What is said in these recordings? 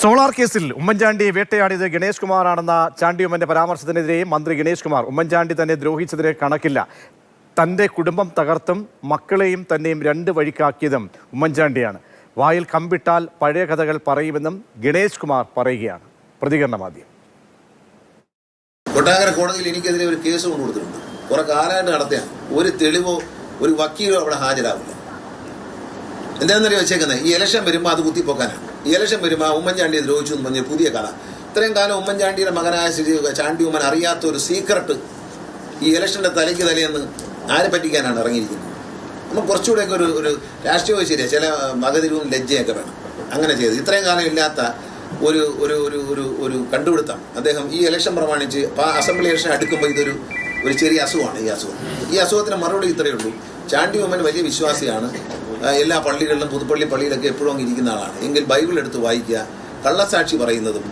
Solar കേസിൽ ഉമ്മൻചാണ്ടി വേട്ടയാടിയത് ഗണേഷ് കുമാറാണെന്ന ചാണ്ടിയുമ്മന്റെ പരാമർശത്തിനെതിരെ മന്ത്രി ഗണേഷ് കുമാർ ഉമ്മൻചാണ്ടി തന്നെ ദ്രോഹിച്ചതിന് കണക്കില്ല. തന്റെ കുടുംബം തകർത്തും മക്കളെയും തന്നെയും രണ്ട് വഴിക്കാക്കിയതും ഉമ്മൻചാണ്ടിയാണ്. വായിൽ കമ്പിട്ടാൽ പഴയ കഥകൾ പറയുമെന്നും ഗണേഷ് കുമാർ പറയുകയാണ്. പ്രതികരണം ആദ്യം. കൊട്ടാകര കോടതിയിൽ എനിക്കെതിരെ ഒരു കേസ് കൊണ്ടുകൊടുത്തിട്ടുണ്ട്. കുറെ കാലമായിട്ട് നടത്തിയ ഒരു തെളിവോ ഒരു വക്കീലോ അവിടെ ഹാജരാവില്ല. എന്താണെന്നറിയോ വെച്ചേക്കുന്നത് ഈ ഇലക്ഷൻ വരുമ്പോൾ അത് കുത്തിപ്പോക്കാനാണ് ഈ ഇലക്ഷൻ വരുമ്പോൾ ഉമ്മൻചാണ്ടിയെ ദ്രോഹിച്ചു എന്ന് പറഞ്ഞ പുതിയ കഥ. ഇത്രയും കാലം ഉമ്മൻചാണ്ടിയുടെ മകനായ ശ്രീ ചാണ്ടി ഉമ്മൻ അറിയാത്ത ഒരു സീക്രട്ട് ഈ ഇലക്ഷന്റെ തലയ്ക്ക് തലയെന്ന് ആരെ പറ്റിക്കാനാണ് ഇറങ്ങിയിരിക്കുന്നത്? നമ്മൾ കുറച്ചുകൂടെയൊക്കെ ഒരു ഒരു രാഷ്ട്രീയവും ശരിയാ ചില മകതിരിവും ലജ്ജയൊക്കെ വേണം. അങ്ങനെ ചെയ്ത്. ഇത്രയും കാലം ഇല്ലാത്ത ഒരു ഒരു ഒരു ഒരു ഒരു കണ്ടുപിടുത്തം. അദ്ദേഹം ഈ ഇലക്ഷൻ പ്രമാണിച്ച് അസംബ്ലി ഇലക്ഷൻ അടുക്കുമ്പോൾ ഇതൊരു ഒരു ചെറിയ അസുഖമാണ് ഈ അസുഖം. ഈ അസുഖത്തിന് മറുപടി ഇത്രയേ ഉള്ളൂ. ചാണ്ടി ഉമ്മൻ വലിയ വിശ്വാസിയാണ്. എല്ലാ പള്ളികളിലും പുതുപ്പള്ളി പള്ളിയിലൊക്കെ എപ്പോഴും അങ്ങ് ഇരിക്കുന്ന ആളാണ്. എങ്കിൽ ബൈബിൾ എടുത്ത് വായിക്കുക കള്ളസാക്ഷി പറയുന്നതും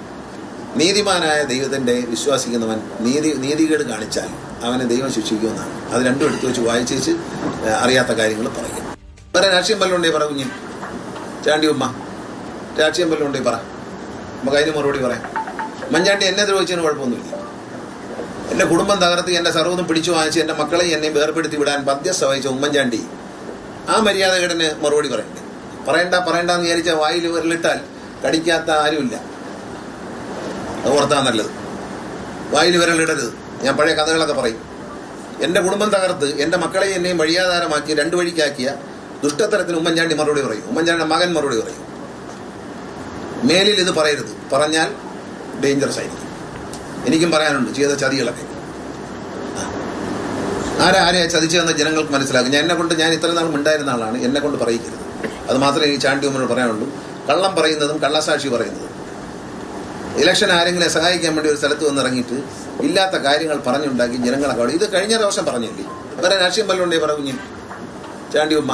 നീതിമാനായ ദൈവത്തിന്റെ വിശ്വാസിക്കുന്നവൻ നീതി നീതികേട് കാണിച്ചാൽ അവനെ ദൈവം ശിക്ഷിക്കുമെന്നാണ്. അത് രണ്ടും എടുത്തു വെച്ച് വായിച്ചേച്ച് അറിയാത്ത കാര്യങ്ങൾ പറയും. വേറെ രാഷ്ട്രീയം വല്ലതും ഉണ്ടേ പറ കുഞ്ഞി. ചാണ്ടി ഉമ്മ രാഷ്ട്രീയം വല്ലതും ഉണ്ടേ പറ. നമുക്ക് അതിന് മറുപടി പറയാം. മഞ്ചാണ്ടി എന്നെ ദ്രോഹിച്ചതിന് കുഴപ്പമൊന്നുമില്ല. എന്റെ കുടുംബം തകർത്ത് എന്റെ സർവതും പിടിച്ചു വാങ്ങിച്ച് എന്റെ മക്കളെ എന്നെയും വേർപെടുത്തി വിടാൻ മധ്യസ്ഥ വഹിച്ച ഉമ്മൻചാണ്ടി ആ മര്യാദകേടിന് മറുപടി പറയണ്ടേ പറയണ്ട പറയണ്ടെന്ന് വിചാരിച്ച വായിൽ വിരലിട്ടാൽ കടിക്കാത്ത ആരുമില്ല. അത് ഓർത്താ നല്ലത്. വായിൽ വിരലിടരുത്. ഞാൻ പഴയ കഥകളൊക്കെ പറയും. എന്റെ കുടുംബം തകർത്ത് എന്റെ മക്കളെ എന്നെയും വഴിയാധാരമാക്കി രണ്ടു വഴിക്കാക്കിയ ദുഷ്ടത്തരത്തിന് ഉമ്മൻചാണ്ടി മറുപടി പറയും. ഉമ്മൻചാണ്ടിയുടെ മകൻ മറുപടി പറയും. മേലിൽ ഇത് പറയരുത്. പറഞ്ഞാൽ ഡേഞ്ചറസ് ആയിരിക്കും. എനിക്കും പറയാനുണ്ട്. ചെയ്ത ചതികളൊക്കെ. ആരാ ആരെയാ ചതിച്ചതെന്ന് ജനങ്ങൾക്ക് മനസ്സിലാക്കും. ഞാൻ എന്നെ കൊണ്ട് ഞാൻ ഇത്ര നാളും ഉണ്ടായിരുന്ന ആളാണ്. എന്നെ കൊണ്ട് പറയിക്കരുത്. അത് മാത്രമേ ഈ ചാണ്ടി ഉമ്മനോട് പറയാനുള്ളൂ. കള്ളം പറയുന്നതും കള്ളസാക്ഷി പറയുന്നതും. ഇലക്ഷൻ ആരെങ്കിലും സഹായിക്കാൻ വേണ്ടി ഒരു സ്ഥലത്ത് വന്നിറങ്ങിയിട്ട് ഇല്ലാത്ത കാര്യങ്ങൾ പറഞ്ഞുണ്ടാക്കി ജനങ്ങളെ ഇത് കഴിഞ്ഞ പ്രാവശ്യം പറഞ്ഞില്ലേ? വേറെ രാഷ്ട്രീയം പല്ലുണ്ടേ പറഞ്ഞു ചാണ്ടി ഉമ്മ.